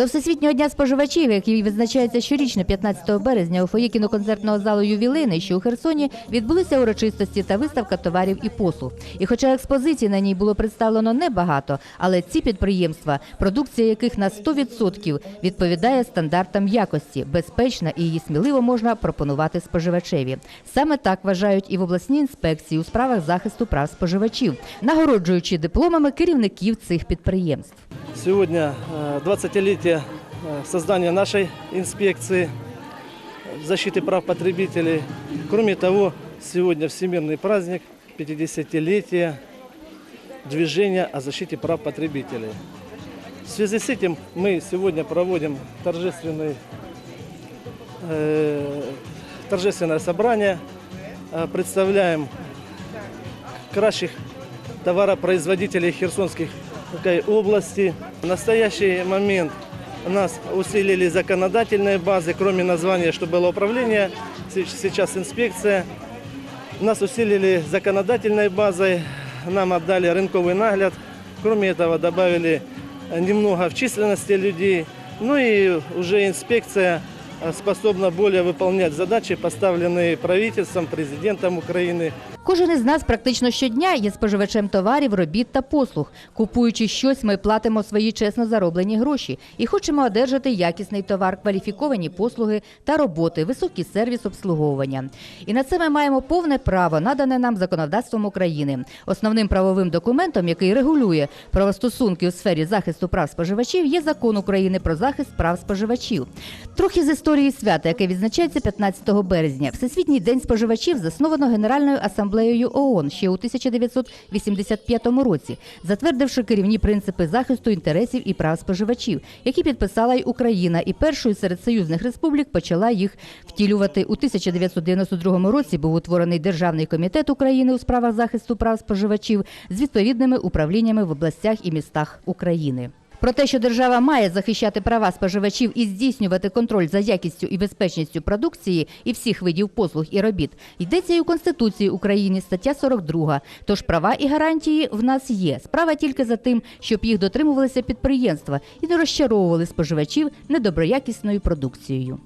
До Всесвітнього дня споживачів, який відзначається щорічно 15 березня у фоє кіноконцертного залу ювілейний, що у Херсоні відбулися урочистості та виставка товарів і послуг. І хоча експозицій на ній було представлено небагато, але ці підприємства, продукція яких на 100% відповідає стандартам якості, безпечна і її сміливо можна пропонувати споживачеві. Саме так вважають і в обласній інспекції у справах захисту прав споживачів, нагороджуючи дипломами керівників цих підприємств. Сегодня э, 20-летие э, создания нашей инспекции защиты прав потребителей. Кроме того, сегодня всемирный праздник 50-летие движения о защите прав потребителей. В связи с этим мы сегодня проводим торжественный, э, торжественное собрание, э, представляем кращих товаропроизводителей Херсонской области. В настоящий момент у нас усилили законодательные базы, кроме названия, что было управление, се- сейчас инспекция. Нас усилили законодательной базой, нам отдали рынковый нагляд. Кроме этого добавили э, немного в численности людей. Ну и уже инспекция э, способна более выполнять задачи, поставленные правительством, президентом Украины. Кожен із нас практично щодня є споживачем товарів, робіт та послуг. Купуючи щось, ми платимо свої чесно зароблені гроші і хочемо одержати якісний товар, кваліфіковані послуги та роботи, високий сервіс обслуговування. І на це ми маємо повне право, надане нам законодавством України. Основним правовим документом, який регулює правостосунки у сфері захисту прав споживачів, є закон України про захист прав споживачів. Трохи з історії свята, яке відзначається 15 березня. Всесвітній день споживачів засновано Генеральною асамблеєю ООН ще у 1985 році, затвердивши керівні принципи захисту інтересів і прав споживачів, які підписала й Україна, і першою серед союзних республік почала їх втілювати у 1992 році. Був утворений Державний комітет України у справах захисту прав споживачів з відповідними управліннями в областях і містах України. Про те, що держава має захищати права споживачів і здійснювати контроль за якістю і безпечністю продукції і всіх видів послуг і робіт, йдеться і у Конституції України, стаття 42. Тож права і гарантії в нас є. Справа тільки за тим, щоб їх дотримувалися підприємства і не розчаровували споживачів недоброякісною продукцією.